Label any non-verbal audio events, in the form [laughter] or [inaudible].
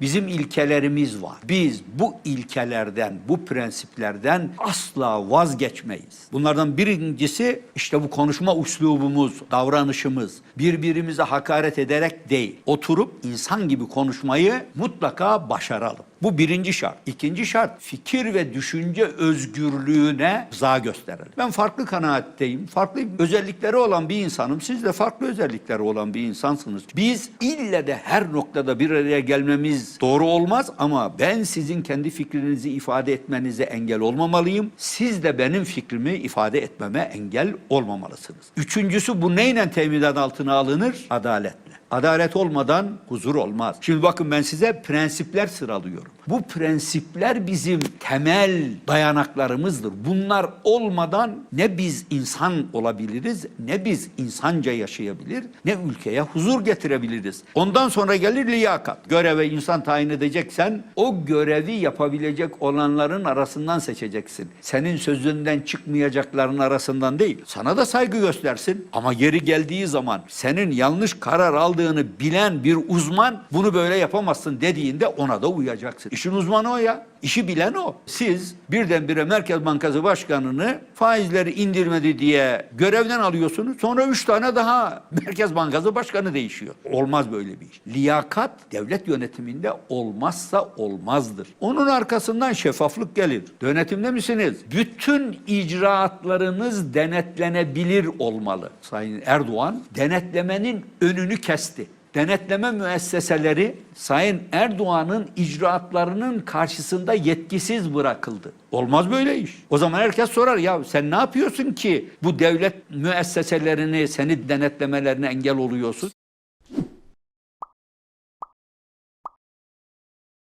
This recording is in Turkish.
Bizim ilkelerimiz var. Biz bu ilkelerden, bu prensiplerden asla vazgeçmeyiz. Bunlardan birincisi işte bu konuşma üslubumuz, davranışımız. Birbirimize hakaret ederek değil. Oturup insan gibi konuşmayı mutlaka başaralım. Bu birinci şart. İkinci şart fikir ve düşünce özgürlüğüne rıza gösterelim. Ben farklı kanaatteyim. Farklı özellikleri olan bir insanım. Siz de farklı özellikleri olan bir insansınız. Biz ille de her noktada bir araya gelmemiz doğru olmaz ama ben sizin kendi fikrinizi ifade etmenize engel olmamalıyım. Siz de benim fikrimi ifade etmeme engel olmamalısınız. Üçüncüsü bu neyle teminat altına alınır? Adaletle. Adalet olmadan huzur olmaz. Şimdi bakın ben size prensipler sıralıyorum. Bu prensipler bizim temel dayanaklarımızdır. Bunlar olmadan ne biz insan olabiliriz, ne biz insanca yaşayabilir, ne ülkeye huzur getirebiliriz. Ondan sonra gelir liyakat. Göreve insan tayin edeceksen o görevi yapabilecek olanların arasından seçeceksin. Senin sözünden çıkmayacakların arasından değil. Sana da saygı göstersin ama yeri geldiği zaman senin yanlış karar aldığını bilen bir uzman bunu böyle yapamazsın dediğinde ona da uyacaksın. İşin uzmanı o ya. İşi bilen o. Siz birdenbire Merkez Bankası Başkanı'nı faizleri indirmedi diye görevden alıyorsunuz. Sonra üç tane daha [laughs] Merkez Bankası Başkanı değişiyor. Olmaz böyle bir iş. Liyakat devlet yönetiminde olmazsa olmazdır. Onun arkasından şeffaflık gelir. Denetimde misiniz? Bütün icraatlarınız denetlenebilir olmalı. Sayın Erdoğan denetlemenin önünü kesti denetleme müesseseleri Sayın Erdoğan'ın icraatlarının karşısında yetkisiz bırakıldı. Olmaz böyle iş. O zaman herkes sorar ya sen ne yapıyorsun ki bu devlet müesseselerini seni denetlemelerine engel oluyorsun?